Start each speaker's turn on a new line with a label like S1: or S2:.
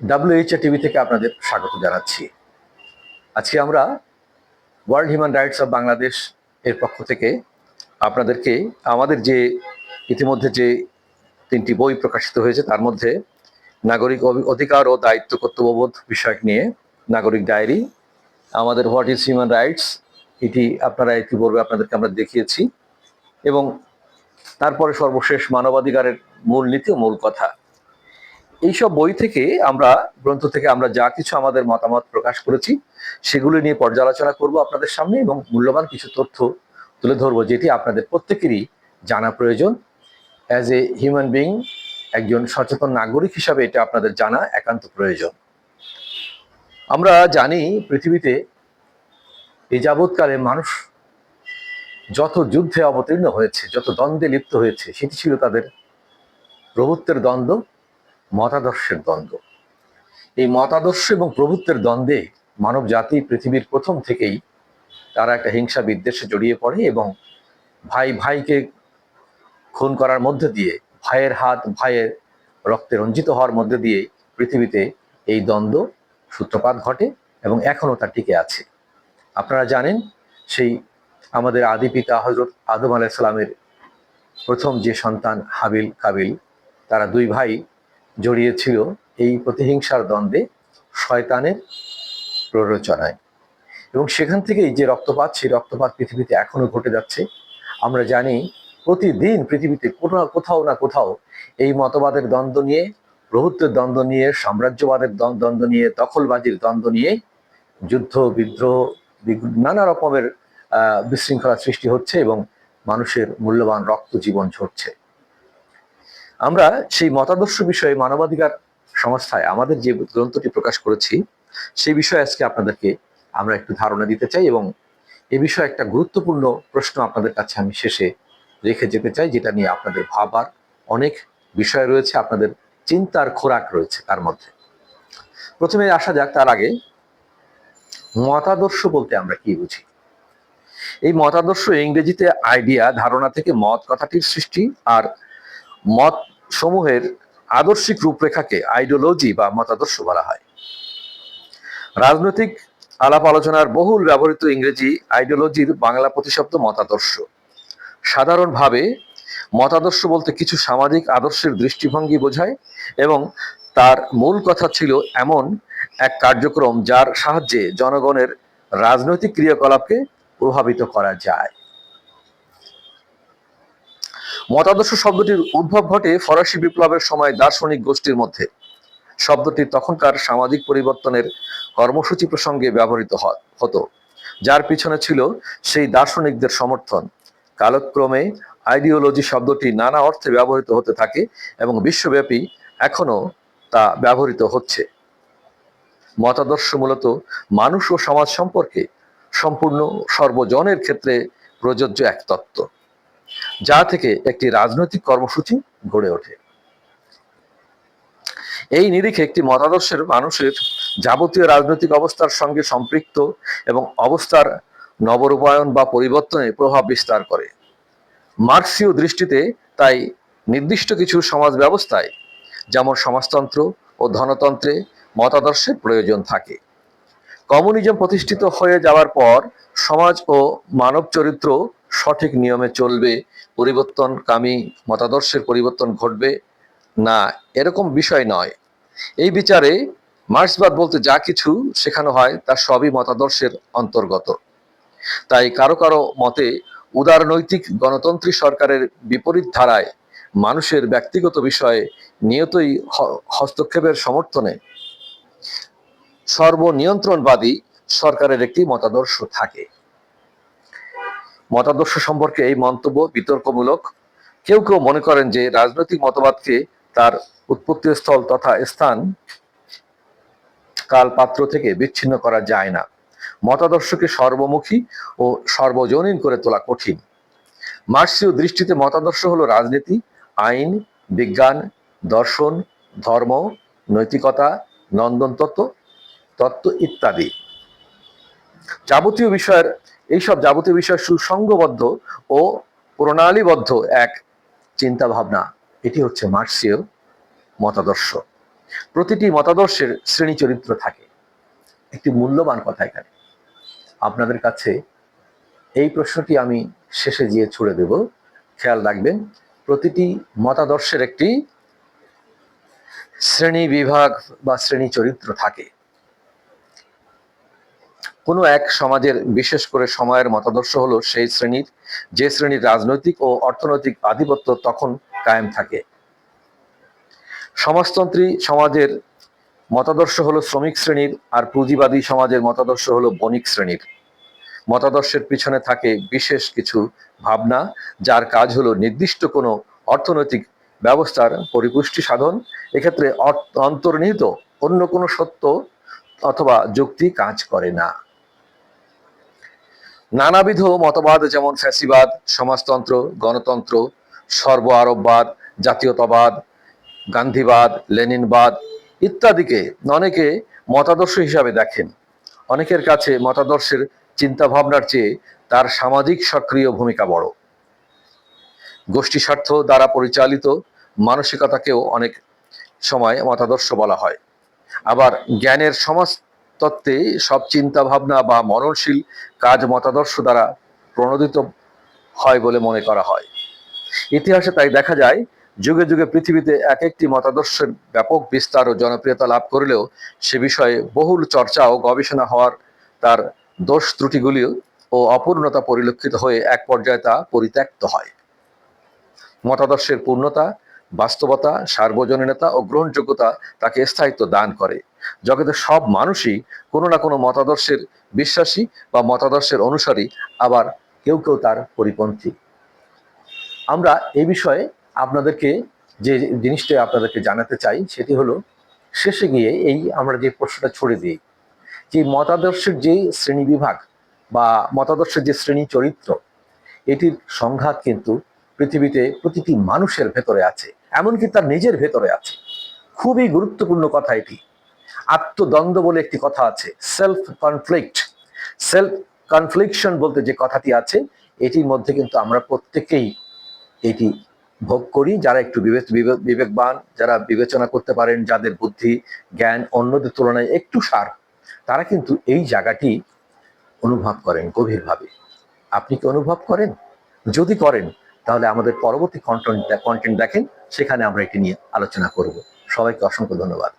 S1: ডাব্লিউএইচএ TV থেকে আপনাদের স্বাগত জানাচ্ছি। আজকে আমরা world human rights of Bangladesh এর পক্ষ থেকে আপনাদেরকে আমাদের যে ইতিমধ্যে যে তিনটি বই প্রকাশিত হয়েছে, তার মধ্যে নাগরিক অধিকার ও দায়িত্ব কর্তব্যবোধ বিষয়ক নিয়ে নাগরিক ডায়েরি, আমাদের হোয়াট ইজ হিউম্যান রাইটস এটি আপনারা ইতিপূর্বে আপনাদেরকে আমরা দেখিয়েছি এবং তারপরে সর্বশেষ মানবাধিকারের মূল নীতি ও মূল কথা। এইসব বই থেকে আমরা, গ্রন্থ থেকে আমরা যা কিছু আমাদের মতামত প্রকাশ করেছি, সেগুলো নিয়ে পর্যালোচনা করব আপনাদের সামনে এবং মূল্যবান কিছু তথ্য তুলে ধরবো, যেটি আপনাদের প্রত্যেকেরই জানা প্রয়োজন। অ্যাজ এ হিউম্যান বিং একজন সচেতন নাগরিক হিসাবে এটা আপনাদের জানা একান্ত প্রয়োজন। আমরা জানি পৃথিবীতে এই যাবৎকালে মানুষ যত যুদ্ধে অবতীর্ণ হয়েছে, যত দ্বন্দ্বে লিপ্ত হয়েছে, সেটি ছিল তাদের প্রভুত্বের দ্বন্দ্ব, মতাদর্শের দ্বন্দ্ব। এই মতাদর্শ এবং প্রভুত্বের দ্বন্দ্বে মানব জাতি পৃথিবীর প্রথম থেকেই তারা একটা হিংসা বিদ্বেষে জড়িয়ে পড়ে এবং ভাই ভাইকে খুন করার মধ্যে দিয়ে, ভাইয়ের হাত, ভাইয়ের রক্তে রঞ্জিত হওয়ার মধ্যে দিয়ে পৃথিবীতে এই দ্বন্দ্ব সূত্রপাত ঘটে এবং এখনও তা টিকে আছে। আপনারা জানেন, সেই আমাদের আদি পিতা হজরত আদম আলাইসালামের প্রথম যে সন্তান হাবিল কাবিল তারা দুই ভাই জড়িয়েছিল এই প্রতিহিংসার দ্বন্দ্বে শয়তানের প্ররোচনায়। এবং সেখান থেকেই যে রক্তপাত, সেই রক্তপাত পৃথিবীতে এখনও ঘটে যাচ্ছে। আমরা জানি প্রতিদিন পৃথিবীতে কোথাও কোথাও না কোথাও এই মতবাদের দ্বন্দ্ব নিয়ে, প্রভুত্বের দ্বন্দ্ব নিয়ে, সাম্রাজ্যবাদের দ্বন্দ্ব নিয়ে, দখলবাজির দ্বন্দ্ব নিয়ে যুদ্ধ, বিদ্রোহ নানা রকমের বিশৃঙ্খলা সৃষ্টি হচ্ছে এবং মানুষের মূল্যবান রক্ত জীবন ঝরছে। আমরা সেই মতাদর্শ বিষয়ে মানবাধিকার সংস্থায় আমাদের যে গ্রন্থটি প্রকাশ করেছি সেই বিষয়ে আজকে আপনাদেরকে আমরা একটু ধারণা দিতে চাই এবং এ বিষয়ে একটা গুরুত্বপূর্ণ প্রশ্ন আপনাদের কাছে আমি শেষে রেখে যেতে চাই, যেটা নিয়ে আপনাদের ভাবার অনেক বিষয় রয়েছে, আপনাদের চিন্তার খোরাক রয়েছে তার মধ্যে। প্রথমে আসা যাক তার আগে, মতাদর্শ বলতে আমরা কি বুঝি? এই মতাদর্শ ইংরেজিতে আইডিয়া, ধারণা থেকে মত, কথাটির সৃষ্টি আর মত সমূহের আদর্শিক রূপরেখাকে আইডিওলজি বা মতাদর্শ বলা হয়। রাজনৈতিক আলাপ আলোচনার বহুল ব্যবহৃত ইংরেজি আইডিওলজির বাংলা প্রতিশব্দ মতাদর্শ। সাধারণভাবে মতাদর্শ বলতে কিছু সামাজিক আদর্শের দৃষ্টিভঙ্গি বোঝায় এবং তার মূল কথা ছিল এমন এক কার্যক্রম যার সাহায্যে জনগণের রাজনৈতিক ক্রিয়াকলাপকে প্রভাবিত করা যায়। মতাদর্শ শব্দটির উদ্ভব ঘটে ফরাসি বিপ্লবের সময় দার্শনিক গোষ্ঠীর মধ্যে। শব্দটি তখনকার সামাজিক পরিবর্তনের কর্মসূচি প্রসঙ্গে ব্যবহৃত হতো, যার পিছনে ছিল সেই দার্শনিকদের সমর্থন। কালক্রমে আইডিওলজি শব্দটি নানা অর্থে ব্যবহৃত হতে থাকে এবং বিশ্বব্যাপী এখনও তা ব্যবহৃত হচ্ছে। মতাদর্শ মূলত মানুষ ও সমাজ সম্পর্কে সম্পূর্ণ সর্বজনের ক্ষেত্রে প্রযোজ্য এক তত্ত্ব। যা থেকে একটি রাজনৈতিক কর্মসূচি গড়ে ওঠে। এই নিরিখে একটি মতাদর্শের মানুষের যাবতীয় রাজনৈতিক অবস্থার সঙ্গে সম্পৃক্ত এবং অবস্থার নবরূপায়ন বা পরিবর্তনে প্রভাব বিস্তার করে। মার্ক্সীয় দৃষ্টিতে তাই নির্দিষ্ট কিছু সমাজ ব্যবস্থায়, যেমন সমাজতন্ত্র ও ধনতন্ত্রে মতাদর্শের প্রয়োজন থাকে। কমিউনিজম প্রতিষ্ঠিত হয়ে যাওয়ার পর সমাজ ও মানব চরিত্র সঠিক নিয়মে চলবে, পরিবর্তনকামী মতাদর্শের পরিবর্তন ঘটবে? না, এরকম বিষয় নয়। এই বিচারে মার্ক্সবাদ বলতে যা কিছু শেখানো হয় তা সবই মতাদর্শের অন্তর্গত। তাই কারও কারও মতে উদারনৈতিক গণতন্ত্রী সরকারের বিপরীত ধারায় মানুষের ব্যক্তিগত বিষয়ে নিয়তই হস্তক্ষেপের সমর্থনে সর্বনিয়ন্ত্রণবাদী সরকারের একটি মতাদর্শ থাকে। মতাদর্শ সম্পর্কে এই মন্তব্য বিতর্কমূলক। কেউ কেউ মনে করেন যে রাজনৈতিক মতবাদকে তার উৎপত্তি স্থল তথা স্থান কাল পাত্র থেকে বিচ্ছিন্ন করা যায় না। মতাদর্শকে সর্বমুখী ও সর্বজনীন করে তোলা কঠিন। মার্সীয় দৃষ্টিতে মতাদর্শ হলো রাজনীতি, আইন, বিজ্ঞান, দর্শন, ধর্ম, নৈতিকতা নন্দন তত্ত্ব তত্ত্ব ইত্যাদি। যাবতীয় বিষয়ের এইসব যাবতীয় বিষয় সুসংঘবদ্ধ ও প্রণালীবদ্ধ এক চিন্তা ভাবনা এটি হচ্ছে মার্ক্সীয় মতাদর্শ। প্রতিটি মতাদর্শের শ্রেণি চরিত্র থাকে। একটি মূল্যবান কথা এখানে। আপনাদের কাছে এই প্রশ্নটি আমি শেষে গিয়ে ছুড়ে দেব। খেয়াল রাখবেন, প্রতিটি মতাদর্শের একটি শ্রেণি বিভাগ বা শ্রেণি চরিত্র থাকে। কোনো এক সমাজের বিশেষ করে সময়ের মতাদর্শ হলো সেই শ্রেণির, যে শ্রেণির রাজনৈতিক ও অর্থনৈতিক আধিপত্য তখন কায়েম থাকে। সমাজতন্ত্রী সমাজের মতাদর্শ হলো শ্রমিক শ্রেণির আর পুঁজিবাদী সমাজের মতাদর্শ হলো বণিক শ্রেণির। মতাদর্শের পিছনে থাকে বিশেষ কিছু ভাবনা, যার কাজ হলো নির্দিষ্ট কোনো অর্থনৈতিক ব্যবস্থার পরিপুষ্টি সাধন, এক্ষেত্রে অন্তর্নিহিত অন্য কোনো সত্য অথবা যুক্তি কাজ করে না। নানাবিধ মতবাদ, যেমন ফ্যাসিবাদ, সমাজতন্ত্র, গণতন্ত্র, সর্ব আরববাদ জাতীয়তাবাদ, গান্ধীবাদ, লেনিনবাদ ইত্যাদিকে অনেকে মতাদর্শ হিসাবে দেখেন। অনেকের কাছে মতাদর্শের চিন্তা ভাবনার চেয়ে তার সামাজিক সক্রিয় ভূমিকা বড়। গোষ্ঠী স্বার্থ দ্বারা পরিচালিত মানসিকতাকেও অনেক সময় মতাদর্শ বলা হয়। আবার জ্ঞানের সমাজ তত্ত্বে সব চিন্তা ভাবনা বা মননশীল কাজ মতাদর্শ দ্বারা প্রণোদিত হয় বলে মনে করা হয়। ইতিহাসে তাই দেখা যায়, যুগে যুগে পৃথিবীতে এক একটি মতাদর্শের ব্যাপক বিস্তার ও জনপ্রিয়তা লাভ করলেও সে বিষয়ে বহুল চর্চা ও গবেষণা হওয়ার তার দোষ ত্রুটিগুলিও ও অপূর্ণতা পরিলক্ষিত হয়ে এক পর্যায়ে তা পরিত্যক্ত হয়। মতাদর্শের পূর্ণতা, বাস্তবতা, সার্বজনীনতা ও গ্রহণযোগ্যতা তাকে স্থায়িত্ব দান করে। জগতের সব মানুষই কোনো না কোনো মতাদর্শের বিশ্বাসী বা মতাদর্শের অনুসারী, আবার কেউ কেউ তার পরিপন্থী। আমরা এই বিষয়ে আপনাদেরকে যে জিনিসটা আপনাদেরকে জানাতে চাই, সেটি হলো, শেষে গিয়ে এই আমরা যে প্রশ্নটা ছড়ে দিই, যে মতাদর্শের যে শ্রেণি বিভাগ বা মতাদর্শের যে শ্রেণি চরিত্র, এটির সংঘাত কিন্তু পৃথিবীতে প্রতিটি মানুষের ভেতরে আছে, এমনকি তার নিজের ভেতরে আছে। খুবই গুরুত্বপূর্ণ কথা এটি। আত্মদ্বন্দ্ব বলে একটি কথা আছে সেলফ কনফ্লিক্ট সেলফ কনফ্লিকশন বলতে যে কথাটি আছে, এটির মধ্যে কিন্তু আমরা প্রত্যেকেই এটি ভোগ করি। যারা একটু বিবেক বিবেক- বিবেকবান, যারা বিবেচনা করতে পারেন যাদের বুদ্ধি, জ্ঞান অন্যদের তুলনায় একটু সার, তারা কিন্তু এই জায়গাটি অনুভব করেন গভীরভাবে। আপনি কি অনুভব করেন? যদি করেন, তাহলে আমাদের পরবর্তী কন্টেন্ট কন্টেন্ট দেখেন, সেখানে আমরা এটি নিয়ে আলোচনা করব। সবাইকে অসংখ্য ধন্যবাদ।